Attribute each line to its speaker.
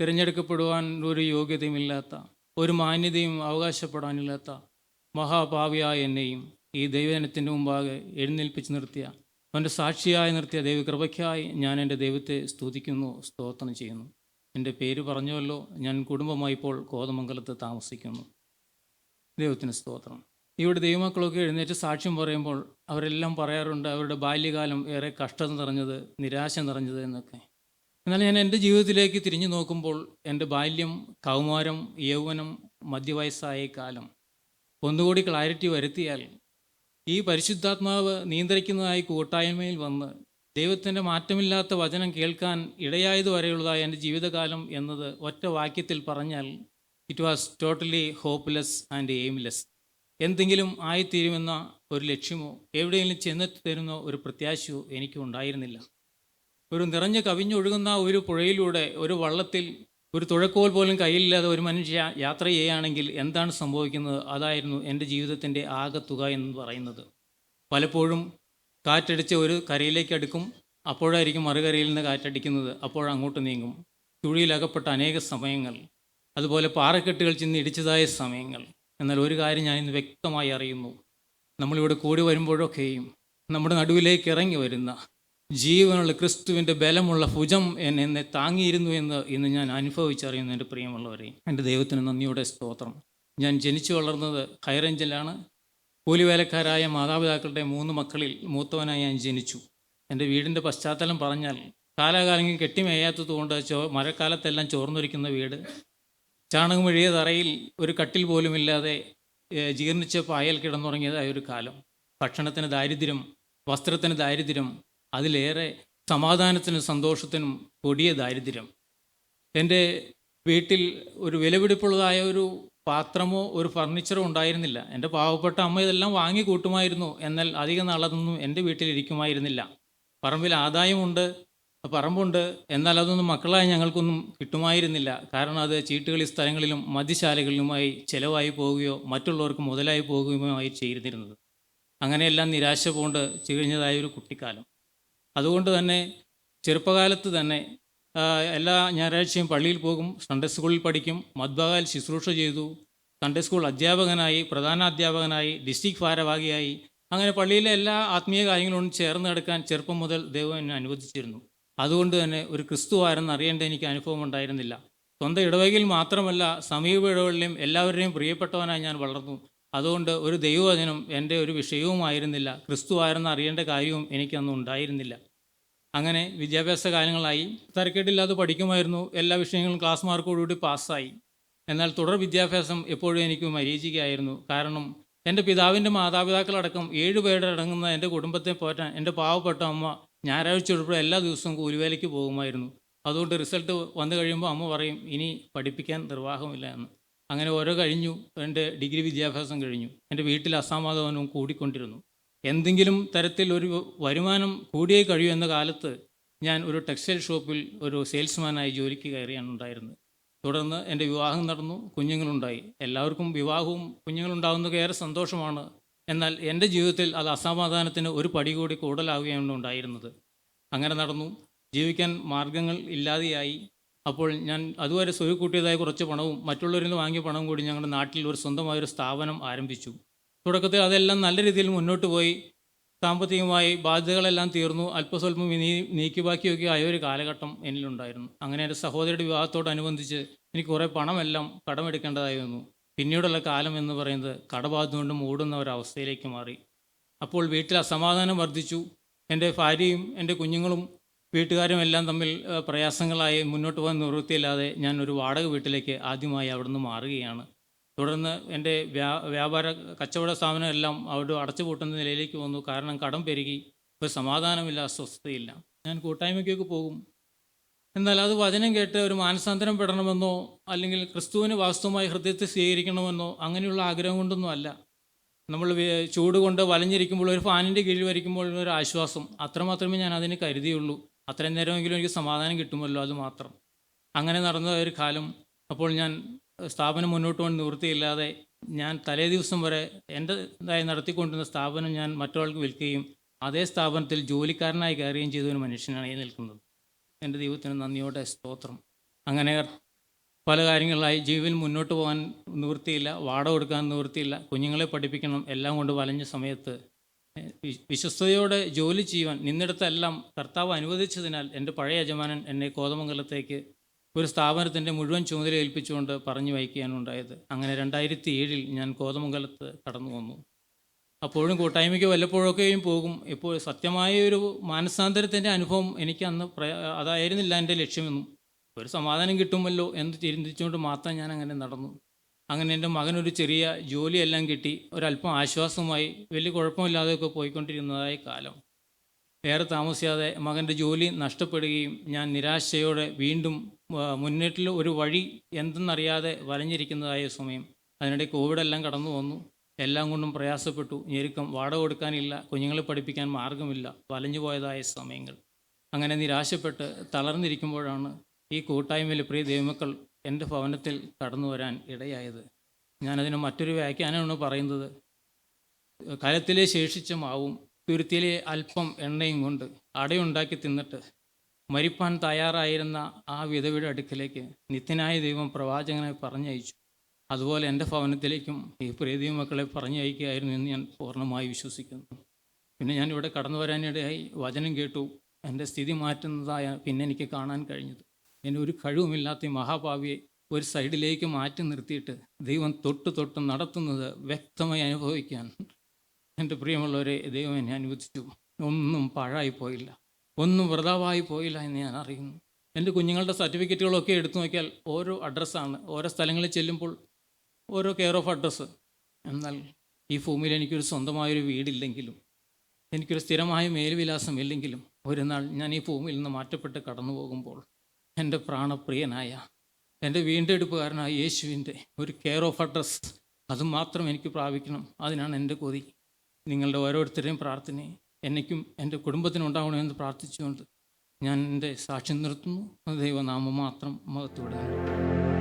Speaker 1: തിരഞ്ഞെടുക്കപ്പെടുവാൻ ഒരു യോഗ്യതയുമില്ലാത്ത ഒരു മാന്യതയും അവകാശപ്പെടാനില്ലാത്ത മഹാഭാവിയായ എന്നെയും ഈ ദൈവജനത്തിന്റെ മുമ്പാകെ എഴുന്നേൽപ്പിച്ച് നിർത്തിയ അവന്റെ സാക്ഷിയായി നിർത്തിയ ദൈവകൃപയ്ക്കായി ഞാൻ എന്റെ ദൈവത്തെ സ്തുതിക്കുന്നു സ്തോത്രം ചെയ്യുന്നു. എന്റെ പേര് പറഞ്ഞുവല്ലോ ഞാൻ കുടുംബമായി ഇപ്പോൾ കോതമംഗലത്ത് താമസിക്കുന്നു. ദൈവത്തിന് സ്തോത്രം. ഇവിടെ ദൈവമക്കളൊക്കെ എഴുന്നേറ്റ് സാക്ഷ്യം പറയുമ്പോൾ അവരെല്ലാം പറയാറുണ്ട് അവരുടെ ബാല്യകാലം ഏറെ കഷ്ടത നിറഞ്ഞത് നിരാശ നിറഞ്ഞത് എന്നൊക്കെ. എന്നാൽ ഞാൻ എന്റെ ജീവിതത്തിലേക്ക് തിരിഞ്ഞു നോക്കുമ്പോൾ എന്റെ ബാല്യം കൗമാരം യൗവനം മധ്യവയസ്സായ കാലം ഒന്നുകൂടി ക്ലാരിറ്റി വരുത്തിയാൽ ഈ പരിശുദ്ധാത്മാവ് നിയന്ത്രിക്കുന്നതായി കൂട്ടായ്മയിൽ വന്ന് ദൈവത്തിന്റെ മാറ്റമില്ലാത്ത വചനം കേൾക്കാൻ ഇടയായത് വരെയുള്ളതായ എന്റെ ജീവിതകാലം എന്നത് ഒറ്റ വാക്യത്തിൽ പറഞ്ഞാൽ it was totally hopeless and aimless എന്തെങ്കിലും ആയിത്തീരുമെന്ന ഒരു ലക്ഷ്യമോ എവിടെയെങ്കിലും ചെന്നെത്തിത്തരുന്ന ഒരു പ്രത്യാശയോ എനിക്കുണ്ടായിരുന്നില്ല. ഒരു നിറഞ്ഞു കവിഞ്ഞൊഴുകുന്ന ഒരു പുഴയിലൂടെ ഒരു വള്ളത്തിൽ ഒരു തുഴക്കോൽ പോലും കയ്യിലില്ലാതെ ഒരു മനുഷ്യ യാത്ര ചെയ്യുകയാണെങ്കിൽ എന്താണ് സംഭവിക്കുന്നത്? അതായിരുന്നു എന്റെ ജീവിതത്തിന്റെ ആകത്തുക എന്ന് പറയുന്നത്. പലപ്പോഴും കാറ്റടിച്ച് ഒരു കരയിലേക്ക് അടുക്കും അപ്പോഴായിരിക്കും മറുകരയിൽ നിന്ന് കാറ്റടിക്കുന്നത്. അപ്പോഴങ്ങോട്ട് നീങ്ങും. ചുഴിയിലകപ്പെട്ട അനേക സമയങ്ങൾ അതുപോലെ പാറക്കെട്ടുകൾ ചെന്ന് ഇടിച്ചതായ സമയങ്ങൾ. എന്നാൽ ഒരു കാര്യം ഞാൻ ഇന്ന് വ്യക്തമായി അറിയുന്നു. നമ്മളിവിടെ കൂടി വരുമ്പോഴൊക്കെയും നമ്മുടെ നടുവിലേക്ക് ഇറങ്ങി വരുന്ന ജീവനുള്ള ക്രിസ്തുവിന്റെ ബലമുള്ള ഭുജം എന്നെ എന്നെ താങ്ങിയിരുന്നു എന്ന് ഇന്ന് ഞാൻ അനുഭവിച്ചറിയുന്നു എന്റെ പ്രിയമുള്ളവരെ. എന്റെ ദൈവത്തിന് നന്ദിയുടെ സ്തോത്രം. ഞാൻ ജനിച്ചു വളർന്നത് ഹൈറേഞ്ചിലാണ് കൂലിവേലക്കാരായ മാതാപിതാക്കളുടെ മൂന്ന് മക്കളിൽ മൂത്തവനായി ഞാൻ ജനിച്ചു. എന്റെ വീടിന്റെ പശ്ചാത്തലം പറഞ്ഞാൽ കാലാകാലങ്ങൾ കെട്ടിമേയാത്തത് കൊണ്ട് ചോ മഴക്കാലത്തെല്ലാം ചോർന്നൊരിക്കുന്ന വീട്. ചാണകം ഒഴിയ തറയിൽ ഒരു കട്ടിൽ പോലുമില്ലാതെ ജീർണിച്ച പായൽ കിടന്നുറങ്ങിയതായ ഒരു കാലം. ഭക്ഷണത്തിന് ദാരിദ്ര്യം വസ്ത്രത്തിന് ദാരിദ്ര്യം അതിലേറെ സമാധാനത്തിനും സന്തോഷത്തിനും കൊടിയ ദാരിദ്ര്യം. എന്റെ വീട്ടിൽ ഒരു വിലപിടിപ്പുള്ളതായ ഒരു പാത്രമോ ഒരു ഫർണിച്ചറോ ഉണ്ടായിരുന്നില്ല. എന്റെ പാവപ്പെട്ട അമ്മ ഇതെല്ലാം വാങ്ങി കൂട്ടുമായിരുന്നു. എന്നാൽ അധിക നാളതൊന്നും എന്റെ വീട്ടിലിരിക്കുമായിരുന്നില്ല പറമ്പിൽ ആദായമുണ്ട് പറമ്പുണ്ട്. എന്നാൽ അതൊന്നും മക്കളായി ഞങ്ങൾക്കൊന്നും കിട്ടുമായിരുന്നില്ല. കാരണം അത് ചീട്ടുകളി സ്ഥലങ്ങളിലും മദ്യശാലകളിലുമായി ചിലവായി പോവുകയോ മറ്റുള്ളവർക്ക് മുതലായി ആയി ചെയ്തിരുന്നത്. അങ്ങനെയെല്ലാം നിരാശ പോണ്ട് ചികഞ്ഞതായ ഒരു കുട്ടിക്കാലം. അതുകൊണ്ട് തന്നെ ചെറുപ്പകാലത്ത് തന്നെ എല്ലാ ഞായറാഴ്ചയും പള്ളിയിൽ പോകും സൺഡേ സ്കൂളിൽ പഠിക്കും മദ്ബകാൽ ശുശ്രൂഷ ചെയ്തു സൺഡേ സ്കൂൾ അധ്യാപകനായി പ്രധാന അധ്യാപകനായി ഡിസ്ട്രിക്ട് ഭാരവാഹിയായി അങ്ങനെ പള്ളിയിലെ എല്ലാ ആത്മീയ കാര്യങ്ങളും ചേർന്ന് എടുക്കാൻ ചെറുപ്പം മുതൽ ദൈവം എന്നെ അനുവദിച്ചിരുന്നു. അതുകൊണ്ട് തന്നെ ഒരു ക്രിസ്തു ആരെന്ന് അറിയേണ്ട എനിക്ക് അനുഭവം ഉണ്ടായിരുന്നില്ല. സ്വന്തം ഇടവകയിൽ മാത്രമല്ല സമീപ ഇടവകളിലും എല്ലാവരുടെയും പ്രിയപ്പെട്ടവനായി ഞാൻ വളർന്നു. അതുകൊണ്ട് ഒരു ദൈവവചനം എന്റെ ഒരു വിഷയവുമായിരുന്നില്ല. ക്രിസ്തു ആയിരുന്ന അറിയേണ്ട കാര്യവും എനിക്കന്ന് ഉണ്ടായിരുന്നില്ല. അങ്ങനെ വിദ്യാഭ്യാസ കാലങ്ങളായി. തരക്കേടില്ലാതെ പഠിക്കുമായിരുന്നു. എല്ലാ വിഷയങ്ങളും ക്ലാസ് മാർക്കോടുകൂടി പാസ്സായി. എന്നാൽ തുടർ വിദ്യാഭ്യാസം എപ്പോഴും എനിക്ക് മരീചികയായിരുന്നു കാരണം എന്റെ പിതാവിന്റെ മാതാപിതാക്കളടക്കം ഏഴ് പേരുടെ അടങ്ങുന്ന എന്റെ കുടുംബത്തെ പോറ്റാൻ എന്റെ പാവപ്പെട്ട അമ്മ ഞായറാഴ്ച ഉൾപ്പെടെ എല്ലാ ദിവസവും കൂലിവേലയ്ക്ക് പോകുമായിരുന്നു. അതുകൊണ്ട് റിസൾട്ട് വന്നു കഴിയുമ്പോൾ അമ്മ പറയും ഇനി പഠിപ്പിക്കാൻ നിർവാഹമില്ല എന്ന്. അങ്ങനെ ഓരോ കഴിഞ്ഞു എന്റെ ഡിഗ്രി വിദ്യാഭ്യാസം കഴിഞ്ഞു. എന്റെ വീട്ടിൽ അസമാധാനവും കൂടിക്കൊണ്ടിരുന്നു. എന്തെങ്കിലും തരത്തിൽ ഒരു വരുമാനം കൂടിയേ കഴിയൂ എന്ന കാലത്ത് ഞാൻ ഒരു ടെക്സ്റ്റൈൽ ഷോപ്പിൽ ഒരു സെയിൽസ്മാനായി ജോലിക്ക് കയറിയാണ് ഉണ്ടായിരുന്നത്. തുടർന്ന് എന്റെ വിവാഹം നടന്നു കുഞ്ഞുങ്ങളുണ്ടായി. എല്ലാവർക്കും വിവാഹവും കുഞ്ഞുങ്ങളുണ്ടാകുന്നതൊക്കെ ഏറെ സന്തോഷമാണ്. എന്നാൽ എന്റെ ജീവിതത്തിൽ അത് അസമാധാനത്തിന് ഒരു പടി കൂടി കൂടുതലാവുകയാണ് ഉണ്ടായിരുന്നത്. അങ്ങനെ നടന്നു. ജീവിക്കാൻ മാർഗങ്ങൾ ഇല്ലാതെയായി. അപ്പോൾ ഞാൻ അതുവരെ സ്വരുക്കൂട്ടിയതായ കുറച്ച് പണവും മറ്റുള്ളവരിൽ നിന്ന് വാങ്ങിയ പണവും കൂടി ഞങ്ങളുടെ നാട്ടിൽ ഒരു സ്വന്തമായൊരു സ്ഥാപനം ആരംഭിച്ചു. തുടക്കത്തിൽ അതെല്ലാം നല്ല രീതിയിൽ മുന്നോട്ട് പോയി. സാമ്പത്തികമായി ബാധ്യതകളെല്ലാം തീർന്നു. അല്പസ്വല്പം നീ നീക്കി ബാക്കിയൊക്കെ ആയ ഒരു കാലഘട്ടം എന്നിലുണ്ടായിരുന്നു. അങ്ങനെ എന്റെ സഹോദരിയുടെ വിവാഹത്തോടനുബന്ധിച്ച് എനിക്ക് കുറേ പണമെല്ലാം കടമെടുക്കേണ്ടതായി വന്നു പിന്നീടുള്ള കാലം എന്ന് പറയുന്നത് കടബാധ്യത കൊണ്ട് മൂടുന്ന ഒരവസ്ഥയിലേക്ക് മാറി. അപ്പോൾ വീട്ടിൽ അസമാധാനം വർദ്ധിച്ചു. എന്റെ ഭാര്യയും എന്റെ കുഞ്ഞുങ്ങളും വീട്ടുകാരും എല്ലാം തമ്മിൽ പ്രയാസങ്ങളായി മുന്നോട്ട് പോകാൻ നിവൃത്തിയില്ലാതെ ഞാൻ ഒരു വാടക വീട്ടിലേക്ക് ആദ്യമായി അവിടുന്ന് മാറുകയാണ്. തുടർന്ന് എന്റെ വ്യാ വ്യാപാര കച്ചവട സ്ഥാപനം എല്ലാം അവിടെ അടച്ചുപൂട്ടുന്ന നിലയിലേക്ക് വന്നു. കാരണം കടം പെരുകി ഇപ്പോൾ സമാധാനമില്ല അസ്വസ്ഥതയില്ല. ഞാൻ കൂട്ടായ്മയ്ക്കൊക്കെ പോകും. എന്നാൽ അത് വചനം കേട്ട് ഒരു മാനസാന്തരം പെടണമെന്നോ അല്ലെങ്കിൽ ക്രിസ്തുവിന് വാസ്തവമായി ഹൃദയത്തെ സ്വീകരിക്കണമെന്നോ അങ്ങനെയുള്ള ആഗ്രഹം കൊണ്ടൊന്നും അല്ല. നമ്മൾ ചൂട് കൊണ്ട് വലഞ്ഞിരിക്കുമ്പോൾ ഒരു ഫാനിന്റെ കീഴിൽ വരിക്കുമ്പോൾ ഒരു ആശ്വാസം. അത്രമാത്രമേ ഞാൻ അതിന് കരുതിയുള്ളൂ. അത്രയും നേരമെങ്കിലും എനിക്ക് സമാധാനം കിട്ടുമല്ലോ അത് മാത്രം. അങ്ങനെ നടന്ന ഒരു കാലം അപ്പോൾ ഞാൻ സ്ഥാപനം മുന്നോട്ട് കൊണ്ട് നിവൃത്തിയില്ലാതെ ഞാൻ തലേ ദിവസം വരെ എന്റെതായി നടത്തിക്കൊണ്ടിരുന്ന സ്ഥാപനം ഞാൻ മറ്റൊരാൾക്ക് വിൽക്കുകയും അതേ സ്ഥാപനത്തിൽ ജോലിക്കാരനായി കയറുകയും ചെയ്ത ഒരു മനുഷ്യനാണ് ഈ നിൽക്കുന്നത്. എന്റെ ദൈവത്തിന് നന്ദിയോടെ സ്തോത്രം. അങ്ങനെ പല കാര്യങ്ങളിലായി ജീവൻ മുന്നോട്ട് പോകാൻ നിവൃത്തിയില്ല വാടക കൊടുക്കാൻ നിവൃത്തിയില്ല കുഞ്ഞുങ്ങളെ പഠിപ്പിക്കണം എല്ലാം കൊണ്ട് വലഞ്ഞ സമയത്ത് വിശ്വസ്തയോടെ ജോലി ചെയ്യുവാൻ നിന്നിടത്തെല്ലാം കർത്താവ് അനുവദിച്ചതിനാൽ എന്റെ പഴയ യജമാനൻ എന്നെ കോതമംഗലത്തേക്ക് ഒരു സ്ഥാപനത്തിന്റെ മുഴുവൻ ചുമതല ഏൽപ്പിച്ചുകൊണ്ട് പറഞ്ഞു വയ്ക്കുകയാണ് ഉണ്ടായത് അങ്ങനെ രണ്ടായിരത്തി ഏഴിൽ ഞാൻ കോതമംഗലത്ത് കടന്നു വന്നു. അപ്പോഴും കൂട്ടായ്മയ്ക്ക് വല്ലപ്പോഴൊക്കെയും പോകും. ഇപ്പോൾ സത്യമായ ഒരു മാനസാന്തരത്തിന്റെ അനുഭവം എനിക്ക് അന്ന് അതായിരുന്നില്ല എന്റെ ലക്ഷ്യമെന്നും. ഒരു സമാധാനം കിട്ടുമല്ലോ എന്ന് ചിന്തിച്ചുകൊണ്ട് മാത്രം ഞാൻ അങ്ങനെ നടന്നു. അങ്ങനെ എന്റെ മകനൊരു ചെറിയ ജോലിയെല്ലാം കിട്ടി. ഒരല്പം ആശ്വാസമായി. വലിയ കുഴപ്പമില്ലാതെയൊക്കെ പോയിക്കൊണ്ടിരുന്നതായ കാലം. ഏറെ താമസിയാതെ മകന്റെ ജോലി നഷ്ടപ്പെടുകയും ഞാൻ നിരാശയോടെ വീണ്ടും മുന്നേറ്റിൽ ഒരു വഴി എന്തെന്നറിയാതെ വലഞ്ഞിരിക്കുന്നതായ സമയം. അതിനിടെ കോവിഡെല്ലാം കടന്നു വന്നു. എല്ലാം കൊണ്ടും പ്രയാസപ്പെട്ടു. ഞെരുക്കം വാടക കൊടുക്കാനില്ല. കുഞ്ഞുങ്ങളെ പഠിപ്പിക്കാൻ മാർഗമില്ല. വലഞ്ഞു പോയതായ സമയങ്ങൾ. അങ്ങനെ നിരാശപ്പെട്ട് തളർന്നിരിക്കുമ്പോഴാണ് ഈ കൂട്ടായ്മയിൽ പ്രിയ ദൈവമക്കൾ എന്റെ ഭവനത്തിൽ കടന്നു വരാൻ ഇടയായത്. ഞാനതിന് മറ്റൊരു വ്യാഖ്യാനമാണ് പറയുന്നത്. കലത്തിലെ ശേഷിച്ച മാവും തുരുത്തിയിലെ അല്പം എണ്ണയും കൊണ്ട് അടയുണ്ടാക്കി തിന്നിട്ട് മരിപ്പാൻ തയ്യാറായിരുന്ന ആ വിധവയുടെ അടുക്കിലേക്ക് നിത്യനായ ദൈവം പ്രവാചകനെ പറഞ്ഞയച്ചു. അതുപോലെ എന്റെ ഭവനത്തിലേക്കും ഈ പ്രീതി മക്കളെ പറഞ്ഞയക്കുകയായിരുന്നു എന്ന് ഞാൻ പൂർണമായി വിശ്വസിക്കുന്നു. പിന്നെ ഞാൻ ഇവിടെ കടന്നു വരാനിടയായി വചനം കേട്ടു. എന്റെ സ്ഥിതി മാറ്റുന്നതായ പിന്നെ എനിക്ക് കാണാൻ കഴിഞ്ഞത്. എന്നെ ഒരു കഴിവുമില്ലാത്ത ഈ മഹാഭാവിയെ ഒരു സൈഡിലേക്ക് മാറ്റി നിർത്തിയിട്ട് ദൈവം തൊട്ട് തൊട്ട് നടത്തുന്നത് വ്യക്തമായി അനുഭവിക്കാൻ എന്റെ പ്രിയമുള്ളവരെ ദൈവം എന്നെ അനുവദിച്ചു. ഒന്നും പാഴായി പോയില്ല. ഒന്നും വൃതാവായി പോയില്ല എന്ന് ഞാൻ അറിയുന്നു. എന്റെ കുഞ്ഞുങ്ങളുടെ സർട്ടിഫിക്കറ്റുകളൊക്കെ എടുത്തു നോക്കിയാൽ ഓരോ അഡ്രസ്സാണ്. ഓരോ സ്ഥലങ്ങളിൽ ചെല്ലുമ്പോൾ ഓരോ കെയർ ഓഫ് അഡ്രസ്സ്. എന്നാൽ ഈ ഭൂമിയിൽ എനിക്കൊരു സ്വന്തമായൊരു വീടില്ലെങ്കിലും എനിക്കൊരു സ്ഥിരമായ മേൽവിലാസം ഇല്ലെങ്കിലും ഒരു നാൾ ഞാൻ ഈ ഭൂമിയിൽ നിന്ന് മാറ്റപ്പെട്ട് കടന്നു പോകുമ്പോൾ എന്റെ പ്രാണപ്രിയനായ എന്റെ വീണ്ടെടുപ്പുകാരനായ യേശുവിന്റെ ഒരു കെയർ ഓഫ് അഡ്രസ് അത് മാത്രം എനിക്ക് പ്രാപിക്കണം. അതിനാണ് എന്റെ കൊതി. നിങ്ങളുടെ ഓരോരുത്തരെയും പ്രാർത്ഥനയെ എന്നയ്ക്കും എന്റെ കുടുംബത്തിനുണ്ടാവണമെന്ന് പ്രാർത്ഥിച്ചുകൊണ്ട് ഞാൻ എന്റെ സാക്ഷ്യം നിർത്തുന്നു. ദൈവനാമം മാത്രം മഹത്വപ്പെടുന്നു.